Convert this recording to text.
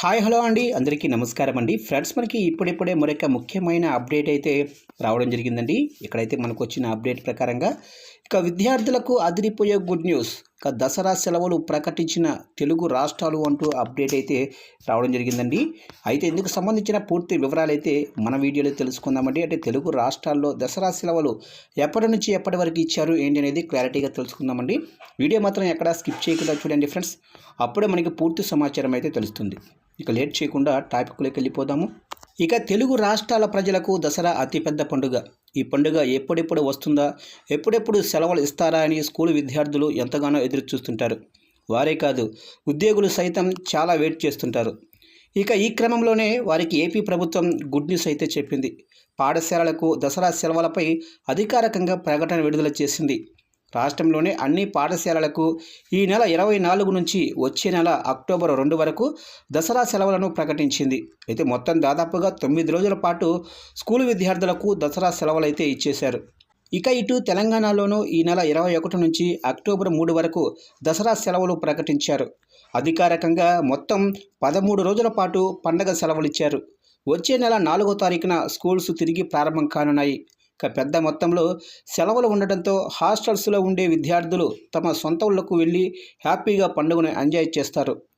Hi hello అండి. అందరికీ నమస్కారం అండి. ఫ్రెండ్స్ మనకి ఇప్పుడిప్పుడే మరొక ముఖ్యమైన అప్డేట్ అయితే రావడం జరిగిందండి. ఇక్కడైతే మనకు వచ్చిన అప్డేట్ ప్రకారంగా ఇక విద్యార్థులకు అదిరిపోయే గుడ్ న్యూస్. ఇక దసరా సెలవులు ప్రకటించిన తెలుగు రాష్ట్రాలు అంటూ అప్డేట్ అయితే రావడం జరిగిందండి. అయితే ఇందుకు సంబంధించిన పూర్తి వివరాలు అయితే మన వీడియోలో తెలుసుకుందామండి. అంటే తెలుగు రాష్ట్రాల్లో దసరా సెలవులు ఎప్పటి నుంచి ఎప్పటి వరకు ఇచ్చారు ఏంటి అనేది క్లారిటీగా తెలుసుకుందామండి. వీడియో మాత్రం ఎక్కడా స్కిప్ చేయకుండా చూడండి ఫ్రెండ్స్. అప్పుడే మనకి పూర్తి సమాచారం అయితే తెలుస్తుంది. ఇక లేట్ చేయకుండా టాపిక్లోకి వెళ్ళిపోదాము. ఇక తెలుగు రాష్ట్రాల ప్రజలకు దసరా అతిపెద్ద పండుగ. ఈ పండుగ ఎప్పుడెప్పుడు వస్తుందా? ఎప్పుడెప్పుడు సెలవులు ఇస్తారా అని స్కూల్ విద్యార్థులు ఎంతగానో ఎదురు చూస్తుంటారు వారే కాదు ఉద్యోగులు సైతం చాలా వెయిట్ చేస్తుంటారు. ఇక ఈ క్రమంలోనే వారికి ఏపీ ప్రభుత్వం గుడ్ న్యూస్ అయితే చెప్పింది. పాఠశాలలకు దసరా సెలవులపై అధికారికంగా ప్రకటన విడుదల చేసింది. రాష్ట్రంలోని అన్ని పాఠశాలలకు ఈ నెల ఇరవై నాలుగు నుంచి వచ్చే నెల అక్టోబర్ రెండు వరకు దసరా సెలవులను ప్రకటించింది. అయితే మొత్తం దాదాపుగా తొమ్మిది రోజుల పాటు స్కూల్ విద్యార్థులకు దసరా సెలవులు అయితే ఇచ్చేశారు. ఇక ఇటు తెలంగాణలోనూ ఈ నెల ఇరవై ఒకటి నుంచి అక్టోబర్ మూడు వరకు దసరా సెలవులు ప్రకటించారు. అధికారికంగా మొత్తం పదమూడు రోజుల పాటు పండగ సెలవులు ఇచ్చారు వచ్చే నెల నాలుగో తారీఖున స్కూల్స్ తిరిగి ప్రారంభం కానున్నాయి. పెద్ద మొత్తంలో సెలవులు ఉండటంతో హాస్టల్స్లో ఉండే విద్యార్థులు తమ సొంత ఊళ్ళకు వెళ్ళి హ్యాపీగా పండుగను ఎంజాయ్ చేస్తారు.